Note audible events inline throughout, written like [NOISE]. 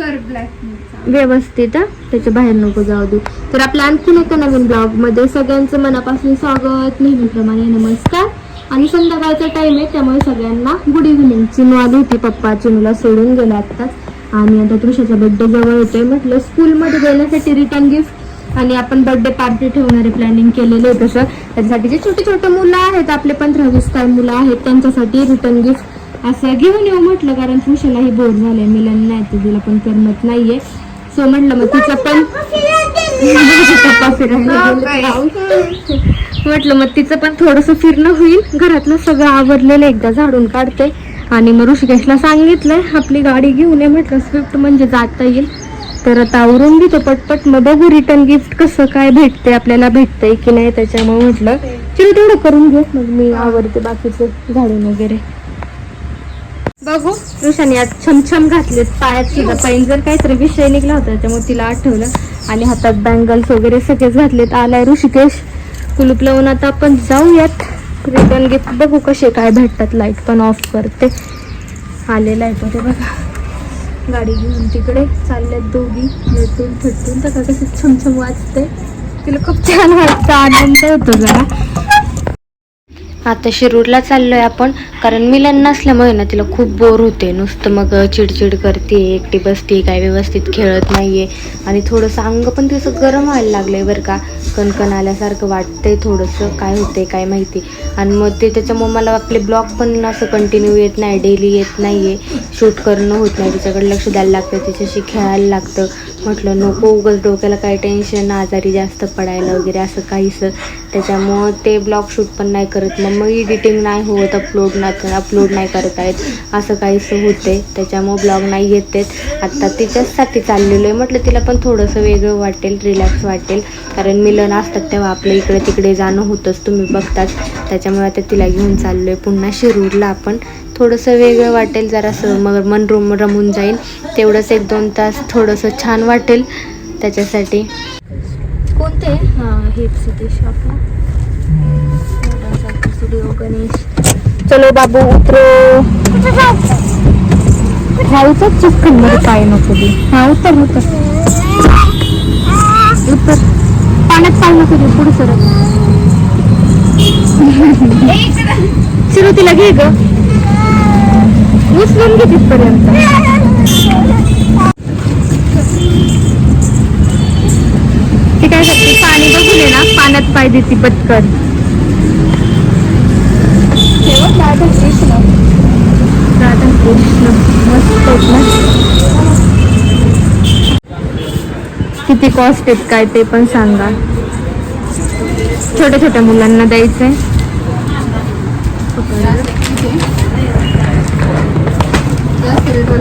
कर ब्लॅक व्यवस्थित त्याच्या बाहेर नको जाऊ दे तर आपल्या आणखीन एका नवीन ब्लॉगमध्ये सगळ्यांचं मनापासून स्वागत. नेहमीप्रमाणे नमस्कार. आणि संध्याकाळचा टाइम आहे त्यामुळे सगळ्यांना गुड इव्हिनिंग चिनू आली होती पप्पा. चिनूला सोडून गेला आत्ताच. आणि आता तुळशाचा बड्डे जवळ होतोय म्हटलं स्कूलमध्ये गेल्यासाठी रिटर्न गिफ्ट आणि आपण बर्थडे पार्टी ठेवणारे प्लॅनिंग केलेले आहे तसं. त्याच्यासाठी जे छोटे छोटे मुलं आहेत आपले पंधरा वीस काय मुलं आहेत त्यांच्यासाठी रिटर्न गिफ्ट असं घेऊन येऊ म्हटलं कारण तुळशीलाही बोर झालंय मिलन नाही तर तिला पण करमत नाहीये. सो म्हटलं मग तिचं पण म्हटलं मग तिचं पण थोडस फिरणं होईल. घरातलं सगळं आवरलेलं एकदा झाडून काढते. आणि मग ऋषिकेशला सांगितलंय आपली गाडी घेऊन ये म्हटलं स्विफ्ट म्हणजे जाता येईल. तर आता आवरून घेतो पटपट. मग बघू रिटर्न गिफ्ट कसं काय भेटते आपल्याला भेटतंय की नाही त्याच्यामुळे म्हटलं चिरू तेवढं करून घेऊ. मग मी आवडते बाकीचं झाडून वगैरे. बघू. ऋषाने आज छमछम घातलेत पायात सुद्धा. पैंजर काहीतरी विषय निघला होता त्यामुळे तिला आठवलं. आणि हातात बँगल्स वगैरे सगळेच घातलेत. आलाय ऋषिकेश. कुलूप लावून आता आपण जाऊयात. रिटर्न गिफ्ट बघू कसे काय भेटतात. लाइट पण ऑफ करते. आलेला आहे तो ते बघा. गाडी घेऊन तिकडे चालल्यात दोघी. भेटून थटून. तर कशी छमछम वाजते. तिला खूप छान वाटतं. आनंद होतो जरा. आता शिरूरला चाललोय आपण. कारण मिलन नसल्यामुळे ना तिला खूप बोर होते. नुसतं मग चिडचिड करते एकटी बसते काय व्यवस्थित खेळत नाहीये. आणि थोडंसं अंग पण तिचं गरम व्हायला लागलंय बरं का. कणकण आल्यासारखं वाटतंय थोडंसं. काय होतंय काय माहिती. आणि मग ते त्याच्यामुळे मला आपले ब्लॉग पण असं कंटिन्यू येत नाही डेली येत नाही आहे शूट करणं होत नाही. तिच्याकडे लक्ष द्यायला लागतं तिच्याशी खेळायला लागतं. म्हटलं नको उगाच डोक्याला काही टेन्शन आजारी जास्त पडायला वगैरे असं काहीसं. त्याच्यामुळं ते ब्लॉग शूट पण नाही करत. मग मग एडिटिंग नाही होत अपलोड नाही अपलोड नाही करता येत असं काहीसं होते त्याच्यामुळं ब्लॉग नाही येत आहेत. आत्ता तिच्याचसाठी चाललेलो आहे. म्हटलं तिला पण थोडंसं वेगळं वाटेल रिलॅक्स वाटेल. कारण मिलन असतात तेव्हा आपलं इकडे तिकडे जाणं होतंच. तुम्ही बघतात. त्याच्यामुळे आता तिला घेऊन चाललो आहे पुन्हा शिरूरला आपण. थोडंसं वेगळं वाटेल जरासं. मग मन रम रमून जाईल. तेवढंच एक दोन तास थोडंसं छान वाटेल. त्याच्यासाठी. कोणते? हां हेच सिद्धेश स्टुडिओ गणेश. चलो बाबू उतरो. हा उतर चिपकनमध्ये पाय नको हा उतर उतर. उतर. पाय नको दे पुढे सरक सुरुवातीला घे ग. उचलून घे तिथपर्यंत. काय करते? पाणी बघून ये ना. पाण्यात पाय देते पटकन. राधा कृष्ण राधा कृष्ण मस्त ना किती कॉस्ट आहेत काय ते पण सांगा. छोट्या छोट्या मुलांना द्यायचंय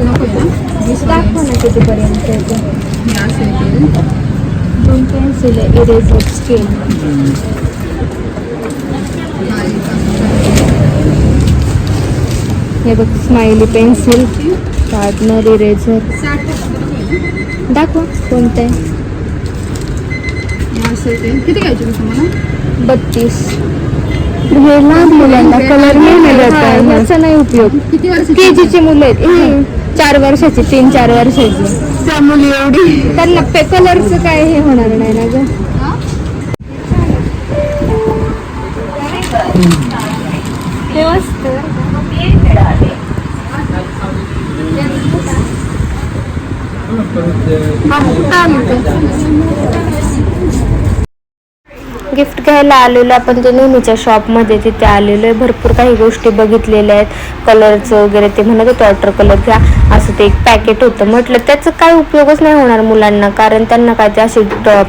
दाखवा ना कितीपर्यंत आहे ते. दोन पेन्सिल आहे इरेझर स्केल हे बघ स्माइली पेन्सिल पार्टनर इरेझर दाखवा कोणतं आहे किती घ्यायचे मी तुम्हाला? बत्तीस. हे लहान मुलांना कलर नाही मिळत आहे. ह्याचा नाही उपयोग. किती वर्ष के जीची मुलं आहेत. हे चार वर्षाची तीन चार वर्षाची. त्या मुली एवढी. त्यांना पे कलरचं काय हे होणार नाही ना ग? हे मस्त. गिफ्ट घ्यायला आलेलो आपण ते नेहमीच्या शॉपमध्ये तिथे आलेलो आहे. भरपूर काही गोष्टी बघितलेल्या आहेत. कलरचं वगैरे ते म्हणत होते वॉटर कलर घ्या. असं ते एक पॅकेट होतं. म्हटलं त्याचं काय उपयोगच नाही होणार मुलांना कारण त्यांना काय ते अशी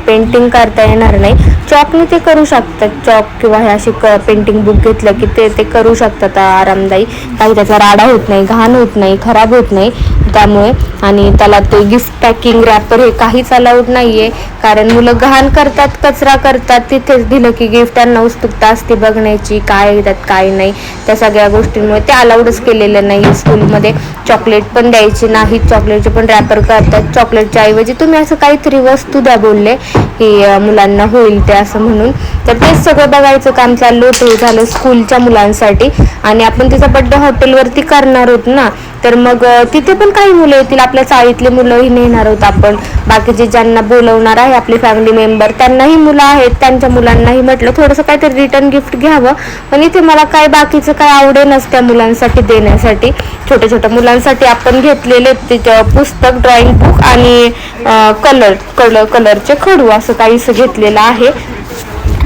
पेंटिंग करता येणार नाही. चॉकने ते करू शकतात. चॉक किंवा हे अशी क पेंटिंग बुक घेतलं की ते ते करू शकतात. आरामदायी. काही त्याचा राडा होत नाही घाण होत नाही खराब होत नाही. त्यामुळे आणि त्याला ते गिफ्ट पॅकिंग रॅपर हे काहीच अलाउड आहे कारण मुलं घाण करतात कचरा करतात तिथेच दिलं की गिफ्ट त्यांना उत्सुकता असते बघण्याची काय येतात काय नाही. त्या सगळ्या गोष्टींमुळे ते अलाउडच केलेलं नाही स्कूलमध्ये चॉकलेट पण द्यायची नाही चॉकलेटचे पण रॅपर करतात. चॉकलेटच्या ऐवजी तुम्ही असं काहीतरी वस्तू द्या बोलले की मुलांना होईल ते असं म्हणून. तर तेच सगळं बघायचं काम चाललं होतं झालं स्कूलच्या मुलांसाठी. आणि आपण तिचा बड्डे हॉटेलवरती करणार आहोत ना. तर मग तिथे पण काही मुलं येतील. आपल्या चाळीतले मुलंही नेणार आहोत आपण. बाकीचे ज्यांना बोलवणार आहे आपली फॅमिली मेंबर त्यांनाही मुलं आहेत. त्यांच्या मुलांनाही म्हटलं थोडंसं काहीतरी रिटर्न गिफ्ट घ्यावं. पण इथे मला काय बाकीचं काय आवडेनच त्या मुलांसाठी देण्यासाठी. छोट्या छोट्या मुलांसाठी आपण घेतलेले तिथं पुस्तक ड्रॉइंग बुक आणि कलर कलर कलरचे खडू असं काहीसं घेतलेलं आहे.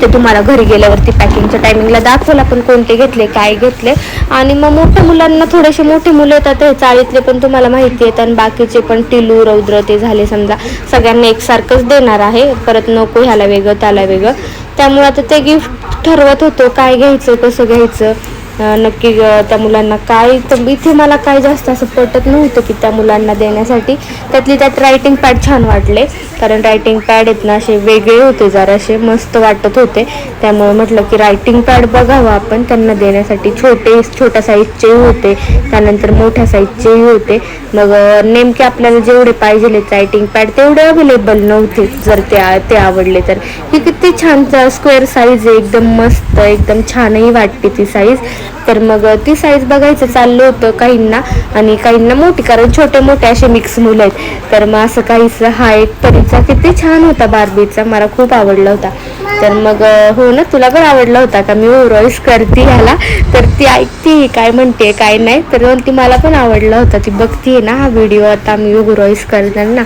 ते तुम्हाला घरी गेल्यावरती पॅकिंगच्या टायमिंगला दाखवलं. आपण कोणते घेतले काय घेतले. आणि मग मोठ्या मुलांना थोडेसे मोठे मुलं येतात हे चाळीतले पण तुम्हाला माहिती आहेत. आणि बाकीचे पण टिलू रौद्र ते झाले समजा. सगळ्यांना एकसारखंच देणार आहे. परत नको ह्याला वेगळं त्याला वेगळं. त्यामुळे आता ते गिफ्ट ठरवत होतो काय घ्यायचं कसं घ्यायचं. नक्की त्या मुलांना काय तर इथे मला काय जास्त असं पटत नव्हतं की त्या मुलांना देण्यासाठी. त्यातली त्यात रायटिंग पॅड छान वाटले. कारण रायटिंग पॅड आहेत ना असे वेगळे होते जरासे मस्त वाटत होते. त्यामुळे म्हटलं की रायटिंग पॅड बघावं आपण. त्यांना देण्यासाठी छोटे छोट्या साईजचेही होते. त्यानंतर मोठ्या साईजचेही होते. मग नेमके आपल्याला जेवढे पाहिजे रायटिंग पॅड तेवढे अवेलेबल नव्हते जर ते ते आवडले तर. ही किती छान स्क्वेअर साईज आहे. एकदम मस्त एकदम छानही वाटते ती साईज तर मग ती साईज बघायचं चाललं होतं काहींना. आणि काहींना मोठी कारण छोटे मोठे असे मिक्स मुलं आहेत. तर मग असं काहीच हा एक परीचा किती छान होता बार्बीचा मला खूप आवडला होता. तर मग हो ना तुला पण आवडला होता का? मी ओरॉईस करते ह्याला. तर ती ऐकते काय म्हणते काय नाही. तर ती मला पण आवडला होता. ती बघते ना हा व्हिडिओ आता मी ओरॉईस करताना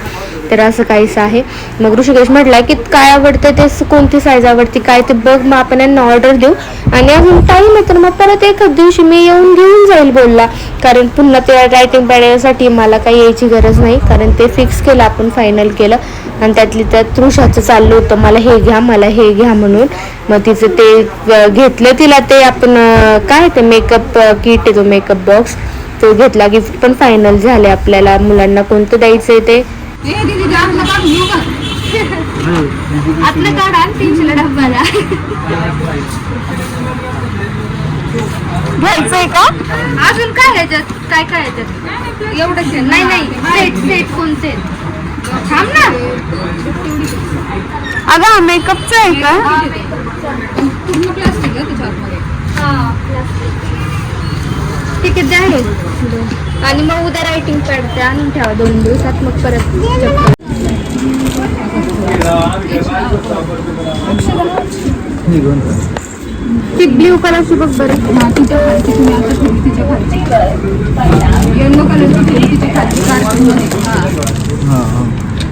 तर असं काहीच आहे. मग ऋषिकेश म्हटला की काय आवडतं ते? कोणती साईज आवडती? काय ते बघ मग आपण यांना ऑर्डर देऊ. आणि अजून टाईम आहे तर मग परत एखाद दिवशी मी येऊन घेऊन जाईल बोलला. कारण पुन्हा ते रायटिंग पॅडसाठी मला काही यायची गरज नाही कारण ते फिक्स केलं आपण फायनल केलं. आणि त्यातली त्यात तृषाचं चाललं होतं मला हे घ्या मला हे घ्या म्हणून. मग तिचं ते घेतलं तिला ते आपण काय ते मेकअप किट आहे तो मेकअप बॉक्स तो घेतला गिफ्ट पण फायनल झाले आपल्याला. मुलांना कोणतं द्यायचंय ते? ए दीदी ते आपलं काम घेऊ का आपलं कार्ड आणि तीनशेला डब्बाला [LAUGHS] घ्यायचंय का? अजून काय ह्याच्यात? काय काय ह्याच्यात? एवढंच आहे नाही नाही. सेट सेट कोणते थांब ना. अगं हा मेकअपचा आहे का? पूर्ण प्लास्टिक आहे त्याच्या आतमध्ये ठीक आहे आहे आणि मग उद्या रायटिंग पॅड आणून ठेवा दोन दिवसात. मग परत check ती ब्ल्यू कलरची बघ बरं. तिच्या खालची तुम्ही आता ठेवली तिच्या खालची. येलो कलरची ठेवली तिच्या खालची कार्टून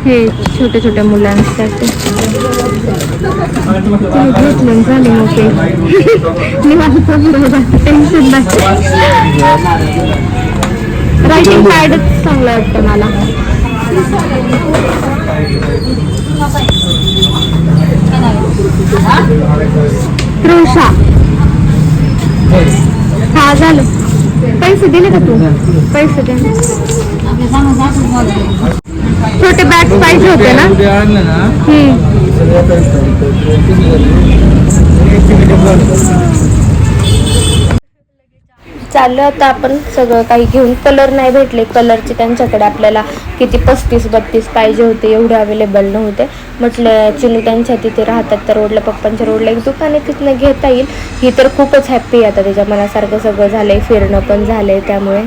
हे. छोट्या छोट्या मुलांसाठी. घेतलं घेतले? आणि झाले मोठे निवांत टेन्शन नाही. रायटिंग पॅडच चांगलं वाटतं मला. तृषा. हा झालं. पैसे दिले का तू? पैसे दे. छोटे बॅग्स पाहिजे होते ना? हम्म. चाललं आता आपण सगळं काही घेऊन. कलर नाही भेटले. कलरचे त्यांच्याकडे आपल्याला किती पस्तीस बत्तीस पाहिजे होते. एवढे अवेलेबल नव्हते. म्हटलं चिनू त्यांच्या तिथे राहतात त्या रोडला पप्पांच्या रोडला एक दुकान आहे तिथनं घेता येईल. ही तर खूपच हॅप्पी आता त्याच्या मनासारखं सगळं झालंय. फिरणं पण झालंय त्यामुळे.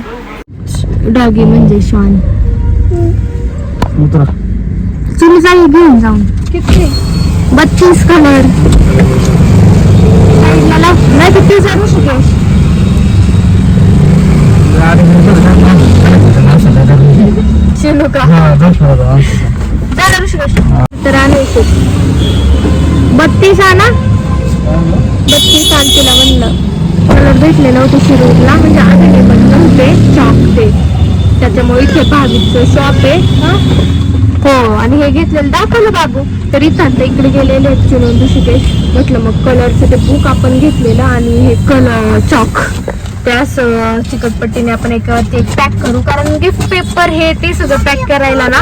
डॉगी म्हणजे श्वान चिनू जाईल घेऊन जाऊन. किती? बत्तीस कलर मला नाही किती जाऊ शकेल. का तर बत्तीस आणा. बत्तीस आण तिला म्हणलं. कलर भेटले नव्हते शिरूरला. म्हणजे अवेलेबल नव्हते. चॉक ते. त्याच्यामुळे इथे भावीचं शॉप आहे. हो? आणि हे घेतलेलं दाखवलं बाबू. तर इथं आता इकडे गेलेले आहेत चिनून ऋषिकेश. म्हटलं मग कलरचं ते बुक आपण घेतलेलं आणि हे कलर चॉक त्यास अं, चिकटपट्टीने आपण एक ते पॅक करू. कारण गिफ्ट पेपर हे ते सगळं पॅक करायला ना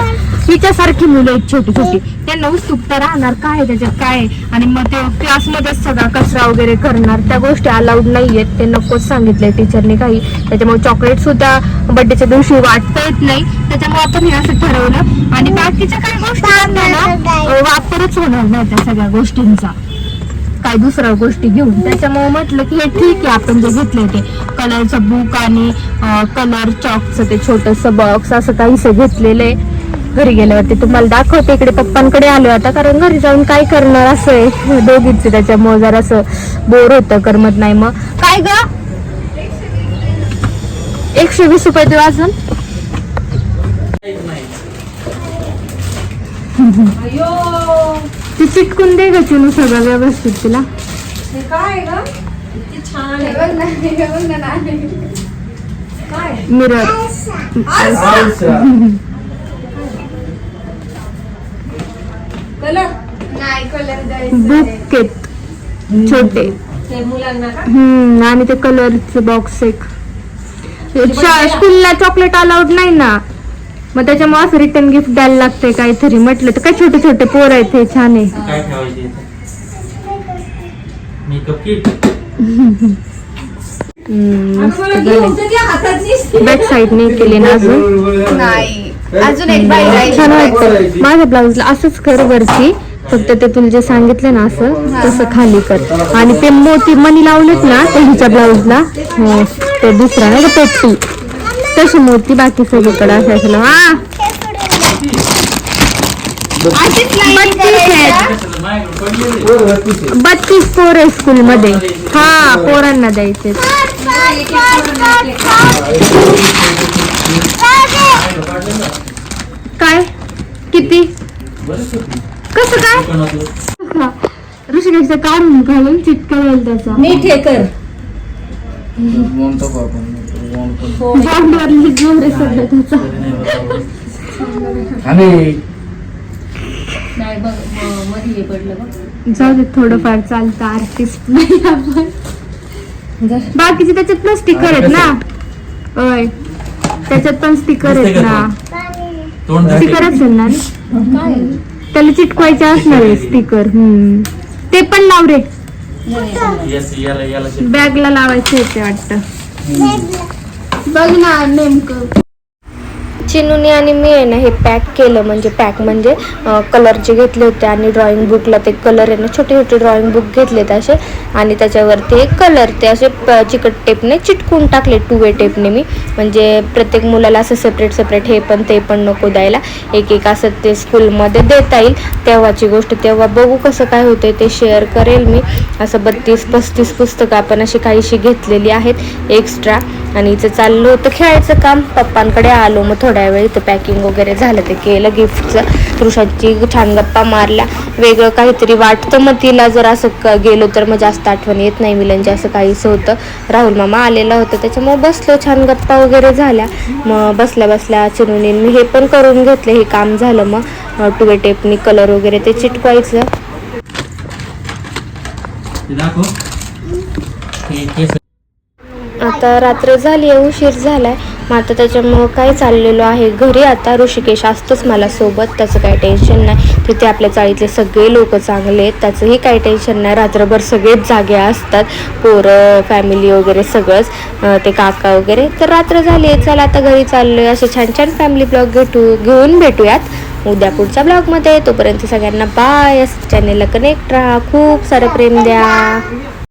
हिच्यासारखी मुलं आहेत छोटी छोटी. त्यांना उत्सुकता राहणार. काय त्याच्यात काय? आणि मग ते क्लासमध्येच सगळा कचरा वगैरे करणार. त्या गोष्टी अलाउड नाही आहेत ते नकोच सांगितलंय टीचरने काही. त्याच्यामुळे चॉकलेट सुद्धा बर्थडेच्या दिवशी वाटता येत नाही. त्याच्यामुळे आपण हे असं ठरवलं. आणि बाकीच्या काही गोष्टी वापरच होणार नाही त्या सगळ्या गोष्टींचा. काय दुसऱ्या गोष्टी घेऊन. त्याच्यामुळे म्हटलं की हे ठीक आहे आपण जे घेतले ते. कलरचं बुक आणि कलर चॉकचं ते छोटंसं बॉक्स असं काहीसं घेतलेलं आहे घरी गेल्यावरती तुम्हाला दाखवते. इकडे पप्पांकडे आलो आता कारण घरी जाऊन काय करणार असं आहे दोघीच त्याच्यामुळे जरा असं बोर होतं करमत नाही मग. काय ग? एकशे वीस रुपये देऊ अजून? ती चिटकून दे ग चिनू सगळं व्यवस्थित तिला. हे बघ ना, हे बघ ना, नाही. मिरर. नाही कलर द्यायचं बुक आहेत छोटे. हम्म आणि ते कलरचे बॉक्स एक. स्कूलला चॉकलेट अलाउड नाही ना? मग त्याच्यामुळे असं रिटर्न गिफ्ट द्यायला लागतंय काहीतरी. म्हटलं तर काय छोटे छोटे पोर आहेत हे छान. आहे काय ठेवायचे मेकअप किट हम्म, मस्त बॅक साईड नाही केली ना अजून? नाही. अजून एक बाई राहिली. छान वाटतं माझ्या ब्लाऊजला असंच कर वरती. फक्त ते तुला जे सांगितलं ना असं तसं खाली कर. आणि ते मोती मणी लावलेत ना ते हिच्या ब्लाऊजला हो, ते दुसरा नाही का पेट्टी तशी मोती बाकी सगळीकडे असं असं लाव. आ, बत्तीस. पोर आहे स्कूल मध्ये हा पोरांना द्यायचे. काय? किती? कसं काय? ऋषिकेश काढून घालून चिटका येईल त्याचा. नीट हे कर. जाऊ दे थोडंफार चालतं आर्टिस्ट नाही आपण. बाकीचे त्याच्यात पण स्टिकर आहेत ना. होय. त्याच्यात पण स्टिकर आहेत ना. स्टिकर असेल ना त्याला चिटकवायचे असणार आहे स्टिकर हम्म. ते पण लाव रे. बॅगला लावायचे होते वाटतं. बघ ना नेमकं. चिनुनी आणि मी आहे ना हे पॅक केलं म्हणजे पॅक म्हणजे कलरचे घेतले होते आणि ड्रॉइंग बुकला ते कलर आहे ना छोटे छोटे ड्रॉइंग बुक घेतलेत असे. आणि त्याच्यावरती एक कलर ते असे प- चिकट टेपने चिटकून टाकले टू वे टेपने मी. म्हणजे प्रत्येक मुलाला असं सेपरेट सेपरेट हे पण ते पण नको द्यायला. एक एक असं ते स्कूलमध्ये देता येईल. तेव्हाची गोष्ट तेव्हा बघू कसं काय होतंय ते शेअर करेल मी. असं बत्तीस पस्तीस पुस्तकं आपण अशी काहीशी घेतलेली आहेत. एक्स्ट्रा आणि इथं चाललो होतं खेळायचं काम. पप्पांकडे आलो मग थोड्या वेळ इथं पॅकिंग वगैरे झालं ते केलं गिफ्टचं तृषाची छान गप्पा मारल्या. वेगळं काहीतरी वाटतं मग तिला जर असं क- गेलो तर मग जास्त आठवण येत नाही मिलनचे असं काहीसं होतं. राहुल मामा आलेला होता त्याच्यामुळे बसलो छान गप्पा वगैरे झाल्या. मग बसल्या बसल्या चिरून मी हे पण करून घेतलं हे काम झालं मग. टुवे टेपनी कलर वगैरे ते चिटकवायचं. आता रात्र झाली आहे उशीर झाला आहे मग आता त्याच्यामुळं काय चाललेलो आहे? घरी आता ऋषिकेश असतोच मला सोबत त्याचं काही टेन्शन नाही. तिथे आपल्या चाळीतले सगळे लोक चांगले आहेत त्याचंही काही टेन्शन नाही. रात्रभर सगळेच जागे असतात. पोरं फॅमिली वगैरे सगळंच. ते काका वगैरे. तर रात्र झाली आहे चला आता घरी चाललोय. असे छान छान फॅमिली ब्लॉग भेटू घेऊन भेटूयात. उद्या पुढच्या ब्लॉगमध्ये तोपर्यंत सगळ्यांना बाय चॅनेलला कनेक्ट राहा. खूप सारं प्रेम द्या.